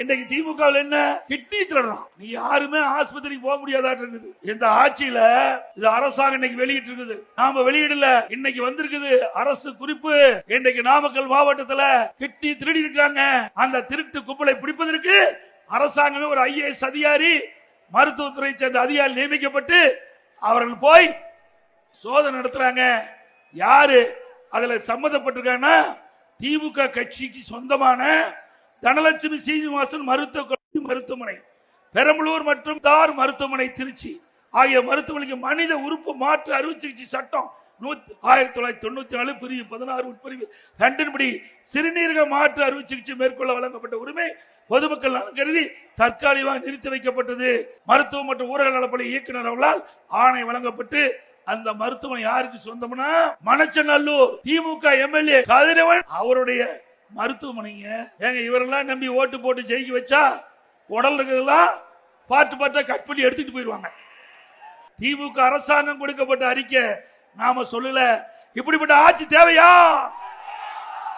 இன்னைக்கு திமுக என்ன? கிட்னி திருடலாம். நீ யாருமே ஆஸ்பத்திரிக்கு போக முடியாதாட்டு இருக்குது. இந்த ஆட்சியில இது அரசாங்கம் இன்னைக்கு வெளியிட்டு இருக்குது. நாம வெளியிடல. இன்னைக்கு வந்திருக்குது அரசு குறிப்பு. இன்னைக்கு நாமக்கல் மாவட்டத்துல கிட்னி திருடி இருக்காங்க அந்த திருட்டு கும்பலை பிடிப்பதற்கு அரசாங்கமே ஒரு ஐஏஎஸ் அதிகாரி மருத்துவத்துறை சேர்ந்த அதிகாரி நியமிக்கப்பட்டு அவர்கள் போய் சோதனை நடத்துறாங்க. யாரு? அதுல சம்மந்தப்பட்டிருக்காங்கன்னா திமுக கட்சிக்கு சொந்தமான தனலட்சுமி சீனிவாசன் மருத்துவ கல்லூரி மருத்துவமனை பெரம்பலூர் மற்றும் தார் மருத்துவமனை திருச்சி ஆகிய மருத்துவமனைக்கு மனித உறுப்பு மாற்று அறுவை சிகிச்சை சட்டம் ஆயிரத்தி தொள்ளாயிரத்தி தொண்ணூத்தி நாலு பிரிவு பதினாறு உட்பிரிவு ரெண்டின்படி சிறுநீரக மாற்று அறுவை சிகிச்சை மேற்கொள்ள வழங்கப்பட்ட உரிமை பொதுமக்கள் நலன் கருதி தற்காலிகமாக நிறுத்தி வைக்கப்பட்டது. மருத்துவம் மற்றும் ஊரக நலப்பணி இயக்குனர் அவர்களால் ஆணை வழங்கப்பட்டு அந்த மருத்துவமனை யாருக்கு சொந்தம்னா மணச்சநல்லூர் திமுக எம்எல்ஏ கதிரவன் அவருடைய மருத்துவமனைங்க. ஏங்க இவரெல்லாம் நம்பி ஓட்டு போட்டு ஜெயிக்க வச்சா உடல் இருக்கிறதெல்லாம் பாட்டு பாட்டா கட் பண்ணி எடுத்துட்டு போயிடுவாங்க. திமுக அரசாங்கம் கொடுக்கப்பட்ட அறிக்கை நாம சொல்லல. இப்படிப்பட்ட ஆட்சி தேவையா?